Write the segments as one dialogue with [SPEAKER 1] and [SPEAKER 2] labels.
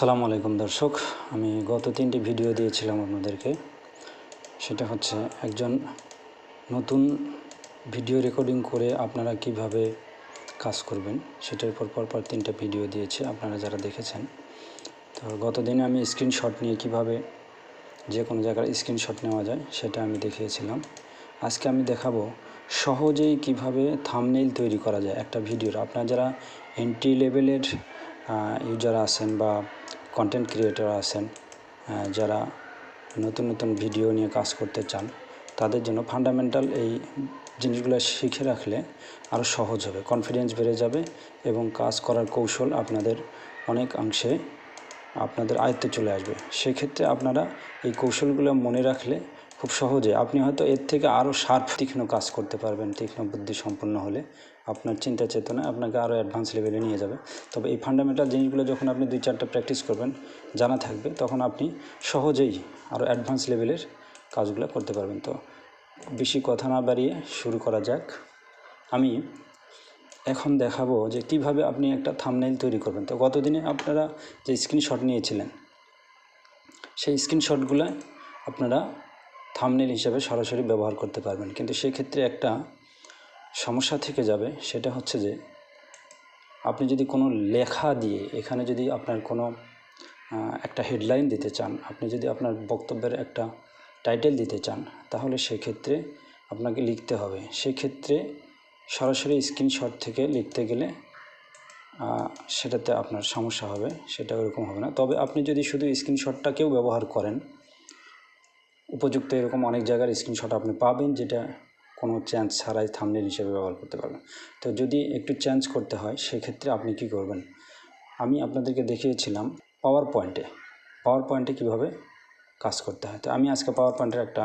[SPEAKER 1] আসসালামু আলাইকুম দর্শক। আমি গত তিনটি ভিডিও দিয়েছিলাম আপনাদেরকে। সেটা হচ্ছে একজন নতুন ভিডিও রেকর্ডিং করে আপনারা কীভাবে কাজ করবেন, সেটার উপর পরপর তিনটা ভিডিও দিয়েছি, আপনারা যারা দেখেছেন। তো গত দিনে আমি স্ক্রিনশট নিয়ে কীভাবে যে কোনো জায়গার স্ক্রিনশট নেওয়া যায়, সেটা আমি দেখিয়েছিলাম। আজকে আমি দেখাবো সহজেই কীভাবে থামনেইল তৈরি করা যায় একটা ভিডিওর। আপনারা যারা এন্ট্রি লেভেলের ইউজার আছেন বা কন্টেন্ট ক্রিয়েটর আছেন যারা নতুন নতুন ভিডিও নিয়ে কাজ করতে চান, তাদের জন্য ফান্ডামেন্টাল এই জিনিসগুলো শিখে রাখলে আরও সহজ হবে কনফিডেন্স বেড়ে যাবে এবং কাজ করার কৌশল আপনাদের অনেক অংশে আপনাদের আয়ত্তে চলে আসবে। সেক্ষেত্রে আপনারা এই কৌশলগুলো মনে রাখলে খুব সহজে আপনি হয়তো এর থেকে আরও শার্প তীক্ষ্ণ কাজ করতে পারবেন, তীক্ষ্ণ বুদ্ধি সম্পন্ন হলে। আপনার চিন্তা চেতনা আপনাকে আরও অ্যাডভান্স লেভেলে নিয়ে যাবে। তবে এই ফান্ডামেন্টাল জিনিসগুলো যখন আপনি দুই চারটা প্র্যাকটিস করবেন, জানা থাকবে, তখন আপনি সহজেই আরও অ্যাডভান্স লেভেলের কাজগুলো করতে পারবেন। তো বেশি কথা না বাড়িয়ে শুরু করা যাক। আমি এখন দেখাবো যে কীভাবে আপনি একটা থামনেইল তৈরি করবেন। তো গতদিনে আপনারা যে স্ক্রিনশট নিয়েছিলেন, সেই স্ক্রিনশটগুলো আপনারা থামনেল হিসাবে সরাসরি ব্যবহার করতে পারবেন। কিন্তু সেক্ষেত্রে একটা সমস্যা থেকে যাবে সেটা হচ্ছে যে আপনি যদি কোনো লেখা দিয়ে এখানে যদি আপনার কোনো একটা হেডলাইন দিতে চান, আপনি যদি আপনার বক্তব্যের একটা টাইটেল দিতে চান, তাহলে সেক্ষেত্রে আপনাকে লিখতে হবে। সেক্ষেত্রে সরাসরি স্ক্রিনশট থেকে লিখতে গেলে সেটাতে আপনার সমস্যা হবে, সেটা ওরকম হবে না। তবে আপনি যদি শুধু স্ক্রিনশটটাকেও ব্যবহার করেন, উপযুক্ত এরকম অনেক জায়গার স্ক্রিনশট আপনি পাবেন যেটা কোনো চেঞ্জ ছাড়াই থামনেল হিসেবে ব্যবহার করতে পারবেন। তো যদি একটু চেঞ্জ করতে হয়, সেক্ষেত্রে আপনি কি করবেন? আমি আপনাদেরকে দেখিয়েছিলাম পাওয়ার পয়েন্টে পাওয়ার পয়েন্টে কীভাবে কাজ করতে হয়? তো আমি আজকে পাওয়ার পয়েন্টের একটা,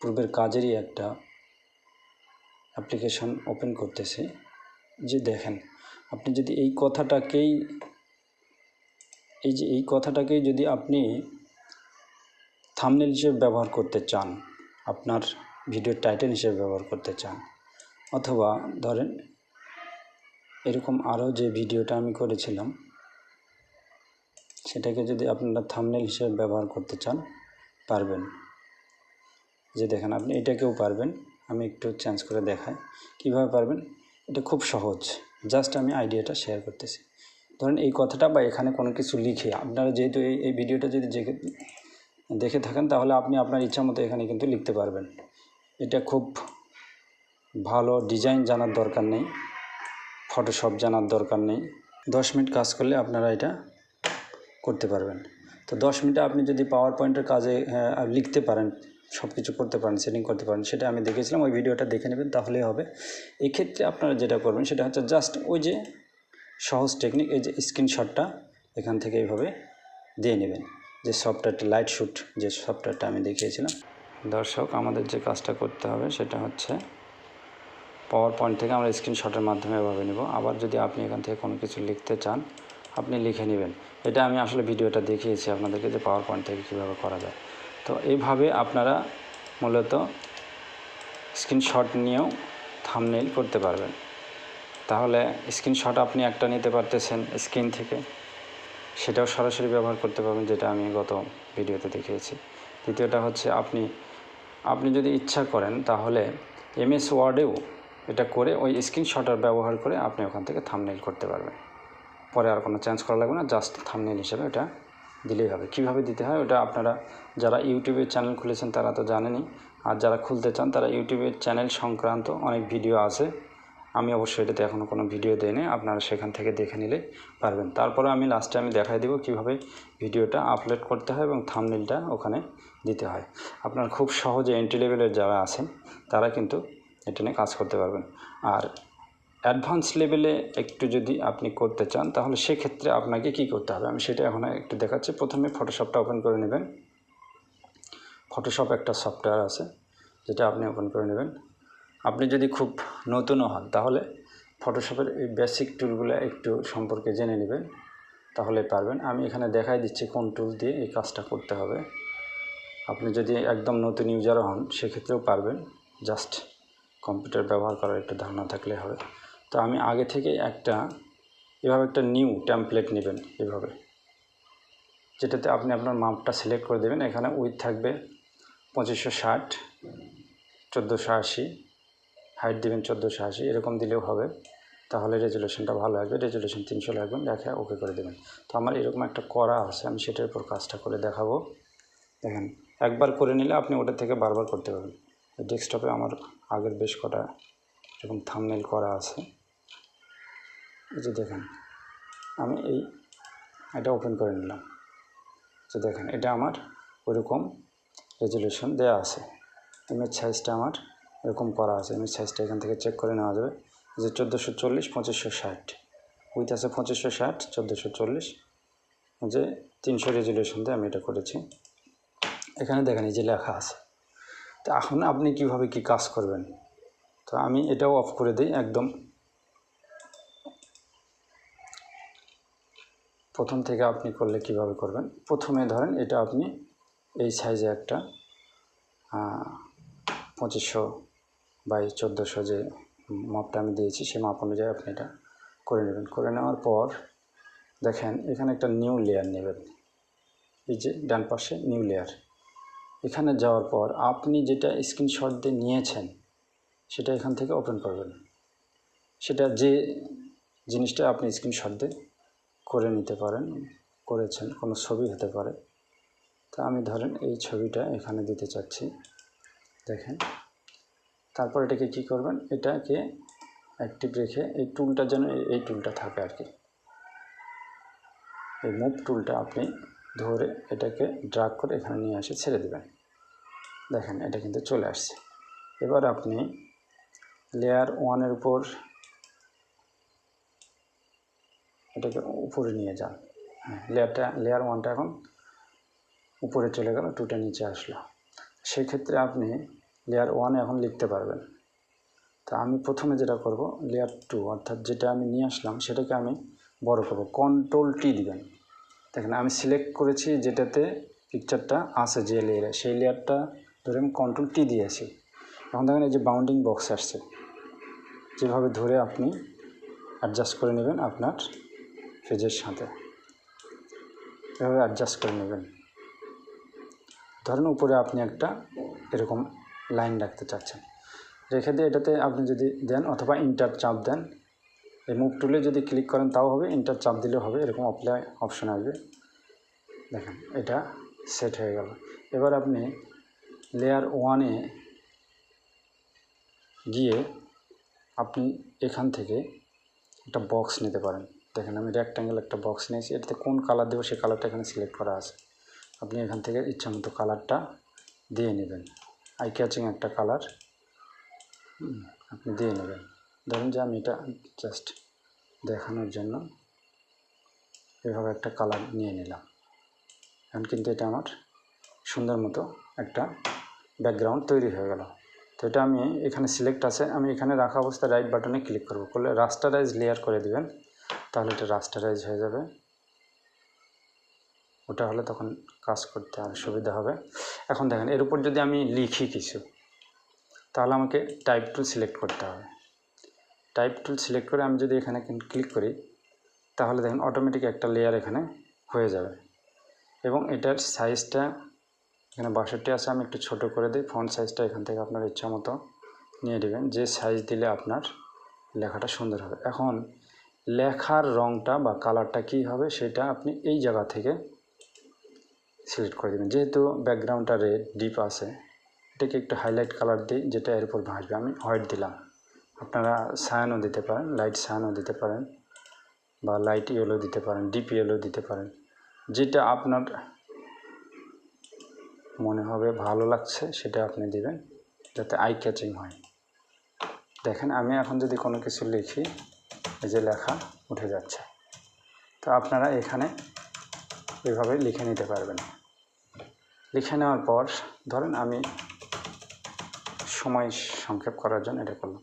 [SPEAKER 1] পূর্বের কাজেরই একটা অ্যাপ্লিকেশন ওপেন করতেছি। যে দেখেন, আপনি যদি এই কথাটাকেই, এই যে এই কথাটাকেই যদি আপনি থামনেল হিসেবে ব্যবহার করতে চান, আপনার ভিডিওর টাইটেল হিসেবে ব্যবহার করতে চান। অথবা ধরেন, এরকম আরও যে ভিডিওটা আমি করেছিলাম, সেটাকে যদি আপনারা থামনেল হিসেবে ব্যবহার করতে চান, পারবেন। যে দেখেন, আপনি এটাকেও পারবেন। আমি একটু চেঞ্জ করে দেখাই। কীভাবে পারবেন? এটা খুব সহজ। জাস্ট আমি আইডিয়াটা শেয়ার করতেছি। ধরেন, এই কথাটা বা এখানে কোনো কিছু লিখে, আপনারা যেহেতু এই এই ভিডিওটা যদি দেখে দেখে থাকেন, তাহলে আপনি আপনার ইচ্ছা মতো এখানে কিন্তু লিখতে পারবেন। এটা খুব ভালো ডিজাইন জানার দরকার নেই ফটোশপ জানার দরকার নেই। দশ মিনিট কাজ করলে আপনারা এটা করতে পারবেন। তো দশ মিনিটে আপনি যদি পাওয়ার পয়েন্টের কাজে লিখতে পারেন সব কিছু করতে পারেন সেটিং করতে পারেন, সেটা আমি দেখেছিলাম, ওই ভিডিওটা দেখে নেবেন, তাহলেই হবে। এক্ষেত্রে আপনারা যেটা করবেন, সেটা হচ্ছে জাস্ট ওই যে সহজ টেকনিক এই যে স্ক্রিনশটটা এখান থেকে এইভাবে দিয়ে নেবেন। যে সফটওয়্যারটা লাইট শ্যুট যে সফটওয়্যারটা আমি দেখিয়েছিলাম। দর্শক, আমাদের যে কাজটা করতে হবে সেটা হচ্ছে পাওয়ার পয়েন্ট থেকে আমরা স্ক্রিনশটের মাধ্যমে এভাবে নেব। আবার যদি আপনি এখান থেকে কোনো কিছু লিখতে চান, আপনি লিখে নেবেন। এটা আমি আসলে ভিডিওটা দেখিয়েছি আপনাদেরকে যে পাওয়ার পয়েন্ট থেকে কীভাবে করা যায়। তো এইভাবে আপনারা মূলত স্ক্রিনশট নিয়েও থামনেইল করতে পারবেন। তাহলে স্ক্রিনশট আপনি একটা নিতে পারতেছেন স্ক্রিন থেকে, সেটাও সরাসরি ব্যবহার করতে পারবেন, যেটা আমি গত ভিডিওতে দেখিয়েছি। দ্বিতীয়টা হচ্ছে আপনি আপনি যদি ইচ্ছা করেন তাহলে এমএস ওয়ার্ডেও এটা করে ওই স্ক্রিনশটার ব্যবহার করে আপনি ওখান থেকে থামনেল করতে পারবেন। পরে আর কোনো চেঞ্জ করা লাগবে না জাস্ট থামনেল হিসেবে এটা দিলেই হবে। কীভাবে দিতে হয় ওটা আপনারা যারা ইউটিউবের চ্যানেল খুলেছেন তারা তো জানেনি আর যারা খুলতে চান তারা ইউটিউবের চ্যানেল সংক্রান্ত অনেক ভিডিও আছে। আমি অবশ্যই এটাতে এখনও কোনো ভিডিও দেইনি, আপনারা সেখান থেকে দেখে নিলে পারবেন। তারপরে আমি লাস্টে আমি দেখাই দেবো কীভাবে ভিডিওটা আপলোড করতে হয় এবং থামনেলটা ওখানে দিতে হয়। আপনার খুব সহজে এন্ট্রি লেভেলের যারা আছেন, তারা কিন্তু এটা নিয়ে কাজ করতে পারবেন। আর অ্যাডভান্স লেভেলে একটু যদি আপনি করতে চান, তাহলে সেক্ষেত্রে আপনাকে কি করতে হবে? আমি সেটা এখন একটু দেখাচ্ছি। প্রথমে ফটোশপটা ওপেন করে নেবেন। ফটোশপ একটা সফটওয়্যার আছে, যেটা আপনি ওপেন করে নেবেন। আপনি যদি খুব নতুনও হন, তাহলে ফটোশপের এই বেসিক টুলগুলো একটু সম্পর্কে জেনে নেবেন, তাহলে পারবেন। আমি এখানে দেখাই দিচ্ছি কোন টুল দিয়ে এই কাজটা করতে হবে। আপনি যদি একদম নতুন ইউজার হন, সেক্ষেত্রেও পারবেন। জাস্ট কম্পিউটার ব্যবহার করার একটু ধারণা থাকলে হবে। তো আমি আগে থেকে একটা, এভাবে একটা নিউ টেমপ্লেট নেবেন এভাবে। যেটাতে আপনি আপনার মাপটা সিলেক্ট করে দেবেন। এখানে উইথ থাকবে পঁচিশশো ষাট, চোদ্দোশো আশি। হাইট দেবেন চোদ্দোশো আশি, এরকম দিলেও হবে। তাহলে রেজুলেশনটা ভালো আসবে। রেজুলেশন তিনশো লাগবে, দেখে ওকে করে দেবেন। তো আমার এরকম একটা করা আছে, আমি সেটার উপর কাজটা করে দেখাবো। দেখেন, একবার করে নিলে আপনি ওটা থেকে বারবার করতে পারবেন। ডেস্কটপে আমার আগের বেশ কটা এরকম থামনেল করা আছে। এই যে দেখেন, আমি এই, এটা ওপেন করে নিলাম। যে দেখেন, এটা আমার ওইরকম রেজুলেশন দেওয়া আছে। ইমেজ সাইজটা আমার এরকম করা আছে। ইমেজ সাইজটা এখান থেকে চেক করে নেওয়া যাবে। যে চোদ্দোশো চল্লিশ, পঁচিশশো ষাট। উইথ আছে পঁচিশশো ষাট, চোদ্দোশো চল্লিশ। যে তিনশো রেজুলেশন দিয়ে আমি এটা করেছি। এখানে দেখেন এই যে লেখা আছে। তো এখন আপনি কীভাবে কি কাজ করবেন? তো আমি এটাও অফ করে দিই একদম। প্রথম থেকে আপনি করলে কীভাবে করবেন? প্রথমে ধরেন এটা আপনি এই সাইজে একটা পঁচিশশো বাই চোদ্দোশো যে মাপটা আমি দিয়েছি, সেই মাপ অনুযায়ী আপনি এটা করে নেবেন। করে নেওয়ার পর দেখেন, এখানে একটা নিউ লেয়ার নেবেন। এই যে ডান পাশে নিউ লেয়ার এখানে যাওয়ার পর আপনি যেটা স্ক্রিনশট দিয়ে নিয়েছেন, সেটা এখান থেকে ওপেন করবেন। সেটা যে জিনিসটা আপনি স্ক্রিনশট দিয়ে করে নিতে পারেন, করেছেন, কোনো ছবি হতে পারে। তা আমি ধরেন এই ছবিটা এখানে দিতে চাচ্ছি। দেখেন। তারপর এটাকে কি করবেন? এটাকে অ্যাক্টিভ রেখে এই টুলটা যেন এই- টুলটা থাকে আর কি। এই মুভ টুলটা আপনি ধরে এটাকে ড্রাগ করে এখানে নিয়ে এসে ছেড়ে দেবেন। দেখেন, এটা কিন্তু চলে আসছে। এবার আপনি লেয়ার ওয়ানের উপর এটাকে উপরে নিয়ে যান। হ্যাঁ লেয়ারটা লেয়ার ওয়ানটা এখন উপরে চলে গেল টুটা নিচে আসলো। সেক্ষেত্রে আপনি লেয়ার ওয়ানে এখন লিখতে পারবেন। তা আমি প্রথমে যেটা করব লেয়ার টু অর্থাৎ যেটা আমি নিয়ে আসলাম, সেটাকে আমি বড় করব। কন্ট্রোল টি দিবেন। দেখেন, আমি সিলেক্ট করেছি যেটাতে পিকচারটা আছে যে লেয়ারে সেই লেয়ারটা ধরে আমি কন্ট্রোল টি দিয়েছি এখন দেখেন, এই যে বাউন্ডিং বক্স আসছে। যেভাবে ধরে আপনি অ্যাডজাস্ট করে নেবেন আপনার পেজের সাথে। এভাবে অ্যাডজাস্ট করে নেবেন। ধরেন উপরে আপনি একটা এরকম লাইন রাখতে চাচ্ছেন। রেখে দিয়ে এটাতে আপনি যদি দেন অথবা ইন্টার চাপ দেন এই মুভ টুলে যদি ক্লিক করেন তাও হবে ইন্টার চাপ দিলেও হবে, এরকম অ্যাপ্লাই অপশন আসবে। দেখেন, এটা সেট হয়ে গেল। এবার আপনি লেয়ার ওয়ানে গিয়ে আপনি এখান থেকে একটা বক্স নিতে পারেন। দেখেন, আমি রেক্ট্যাঙ্গেল একটা বক্স নিয়েছি, এটাতে কোন কালার দেবো সেই কালারটা এখানে সিলেক্ট করা আছে। আপনি এখান থেকে ইচ্ছা মতো কালারটা দিয়ে নেবেন। আই ক্যাচিং একটা কালার আপনি দিয়ে নেবেন। ধরুন যে আমি এটা জাস্ট দেখানোর জন্য এভাবে একটা কালার নিয়ে নিলাম। এখন কিন্তু এটা আমার সুন্দর মতো একটা ব্যাকগ্রাউন্ড তৈরি হয়ে গেল। তো এটা আমি এখানে সিলেক্ট আছে, আমি এখানে রাখা অবস্থায় রাইট বাটনে ক্লিক করব। করলে রাস্টারাইজ লেয়ার করে দিবেন, তাহলে এটা রাস্টারাইজ হয়ে যাবে। ওটা হলে তখন কাজ করতে আর সুবিধা হবে। এখন দেখেন, এর উপর যদি আমি লিখি কিছু, তাহলে আমাকে টাইপ টুল সিলেক্ট করতে হবে। টাইপ টুল সিলেক্ট করে আমি যদি এখানে ক্লিক করি, তাহলে দেখেন অটোমেটিক একটা লেয়ার এখানে হয়ে যাবে। এবং এটার সাইজটা এখানে বাষট্টি আছে, আমি একটু ছোট করে দিই ফন্ট সাইজটা এখান থেকে আপনার ইচ্ছা মতো নিয়ে নেবেন। যে সাইজ দিলে আপনার লেখাটা সুন্দর হবে। এখন লেখার রঙটা বা কালারটা কী হবে, সেটা আপনি এই জায়গা থেকে সিলেক্ট করে দেবেন। যেহেতু ব্যাকগ্রাউন্ডটা রেড ডিপ আছে, এটাকে একটু হাইলাইট কালার দিই, যেটা এর উপর ভাসবে। আমি হোয়াইট দিলাম। আপনারা সায়ানও দিতে পারেন লাইট সায়ানও দিতে পারেন বা লাইট ইয়েলো দিতে পারেন ডিপ ইয়েলো দিতে পারেন। যেটা আপনার মনে হবে ভালো লাগছে, সেটা আপনি দিবেন, যাতে আই ক্যাচিং হয়। দেখেন, আমি এখন যদি কোনো কিছু লিখি, এই যে লেখা উঠে যাচ্ছে। তো আপনারা এখানে এভাবে লিখে নিতে পারবেন। লিখে নেওয়ার পর ধরেন আমি সময় সংক্ষেপ করার জন্য এটা করলাম।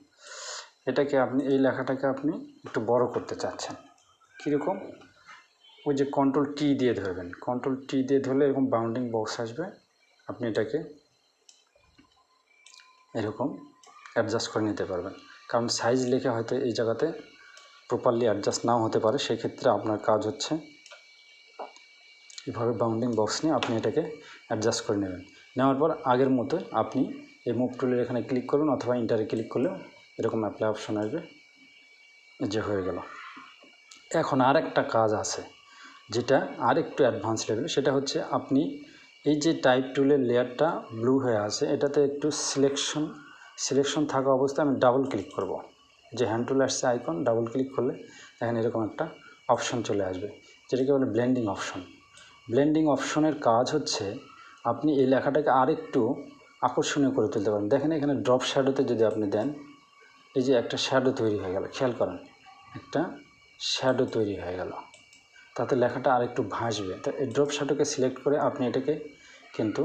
[SPEAKER 1] এটাকে আপনি, এই লেখাটাকে আপনি একটু বড় করতে চাচ্ছেন। কীরকম? ওই যে কন্ট্রোল টি দিয়ে ধরবেন। কন্ট্রোল টি দিয়ে ধরলে এরকম বাউন্ডিং বক্স আসবে। আপনি এটাকে এরকম অ্যাডজাস্ট করে নিতে পারবেন। কারণ সাইজ লিখে হয়তো এই জায়গাতে প্রপারলি অ্যাডজাস্ট নাও হতে পারে। সেক্ষেত্রে আপনার কাজ হচ্ছে এভাবে বাউন্ডিং বক্স নিয়ে আপনি এটাকে অ্যাডজাস্ট করে নেবেন। নেওয়ার পর আগের মতো আপনি এই মুভ টুলের এখানে ক্লিক করুন অথবা ইন্টারে ক্লিক করলেও এরকম অ্যাপ্লাই অপশন আসবে। যে হয়ে গেল। এখন আর একটা কাজ আছে, যেটা আর একটু অ্যাডভান্স লেভেল সেটা হচ্ছে আপনি এই যে টাইপ টুলের লেয়ারটা ব্লু হয়ে আছে, এটাতে একটু সিলেকশন সিলেকশন থাকা অবস্থায় আমি ডাবল ক্লিক করব। যে হ্যান্ড টুল আসছে আইকন ডাবল ক্লিক করলে দেখেন এরকম একটা অপশন চলে আসবে, যেটাকে বলে ব্লেন্ডিং অপশন ব্লেন্ডিং অপশনের কাজ হচ্ছে আপনি এই লেখাটাকে আরেকটু আকর্ষণীয় করে তুলতে পারেন। দেখেন এখানে ড্রপ শ্যাডোতে যদি আপনি দেন, এই যে একটা শ্যাডো তৈরি হয়ে গেল। খেয়াল করেন, একটা শ্যাডো তৈরি হয়ে গেল। তাতে লেখাটা আরেকটু ভাসবে। তো এই ড্রপ শ্যাডোকে সিলেক্ট করে আপনি এটাকে কিন্তু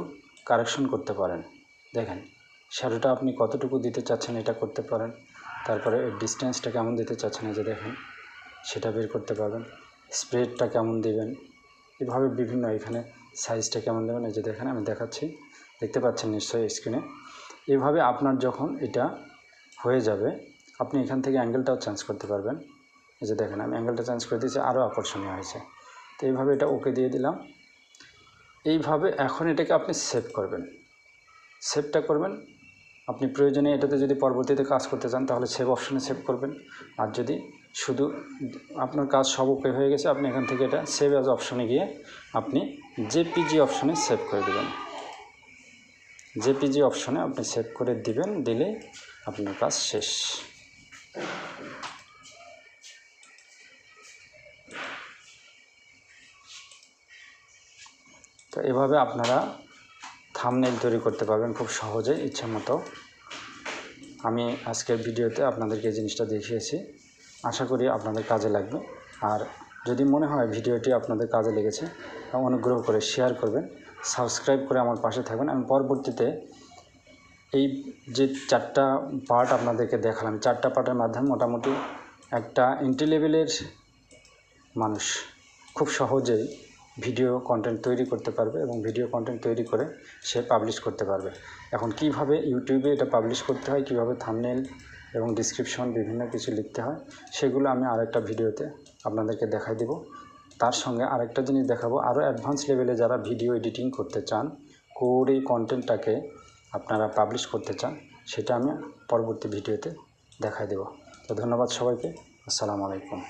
[SPEAKER 1] কারেকশন করতে পারেন। দেখেন শ্যাডোটা আপনি কতটুকু দিতে চাচ্ছেন এটা করতে পারেন। তারপরে এর ডিস্টেন্সটা কেমন দিতে চাচ্ছেন এই যে দেখেন, সেটা বের করতে পারবেন। স্প্রেডটা কেমন দিবেন? এভাবে বিভিন্ন এখানে সাইজটা কেমন দেবেন? এই যে দেখেন, আমি দেখাচ্ছি। দেখতে পাচ্ছেন নিশ্চয়ই স্ক্রিনে এভাবে আপনার যখন এটা হয়ে যাবে, আপনি এখান থেকে অ্যাঙ্গেলটাও চেঞ্জ করতে পারবেন। এই যে দেখেন, আমি অ্যাঙ্গেলটা চেঞ্জ করে দিয়েছি, আরও আকর্ষণীয় হয়েছে। তো এইভাবে এটা ওকে দিয়ে দিলাম। এইভাবে এখন এটাকে আপনি সেভ করবেন। সেভটা করবেন। আপনি প্রয়োজনে এটাতে যদি পরবর্তীতে কাজ করতে চান, তাহলে সেভ অপশনে সেভ করবেন। আর যদি শুধু আপনার কাজ সব ওকে হয়ে গেছে, আপনি এখান থেকে এটা সেভ অ্যাজ অপশনে গিয়ে আপনি জেপিজি অপশনে সেভ করে দেবেন। জেপিজি অপশনে আপনি সেভ করে দিবেন, দিলে আপনার কাজ শেষ। তো এভাবে আপনারা থামনেল তৈরি করতে পারবেন খুব সহজে ইচ্ছা মতো। আমি আজকের ভিডিওতে আপনাদেরকে এই জিনিসটা দেখিয়েছি। আশা করি আপনাদের কাজে লাগবে। আর যদি মনে হয় ভিডিওটি আপনাদের কাজে লেগেছে, অনুগ্রহ করে শেয়ার করবেন সাবস্ক্রাইব করে আমার পাশে থাকবেন। আমি পরবর্তীতে এই যে চারটা পার্ট আপনাদেরকে দেখালাম চারটা পার্টের মাধ্যমে মোটামুটি একটা এন্ট্রি লেভেলের মানুষ খুব সহজেই ভিডিও কন্টেন্ট তৈরি করতে পারবে এবং ভিডিও কন্টেন্ট তৈরি করে সে পাবলিশ করতে পারবে। এখন কীভাবে ইউটিউবে এটা পাবলিশ করতে হয়, কীভাবে থামনেল এবং ডিসক্রিপশন বিভিন্ন কিছু লিখতে হয়, সেগুলো আমি আরেকটা ভিডিওতে আপনাদেরকে দেখাই দেব। তার সঙ্গে আরেকটা জিনিস দেখাবো আরও অ্যাডভান্স লেভেলে যারা ভিডিও এডিটিং করতে চান, কোর এই কন্টেন্টটাকে আপনারা পাবলিশ করতে চান, সেটা আমি পরবর্তী ভিডিওতে দেখাই দেব। তো ধন্যবাদ সবাইকে, আসসালামু আলাইকুম।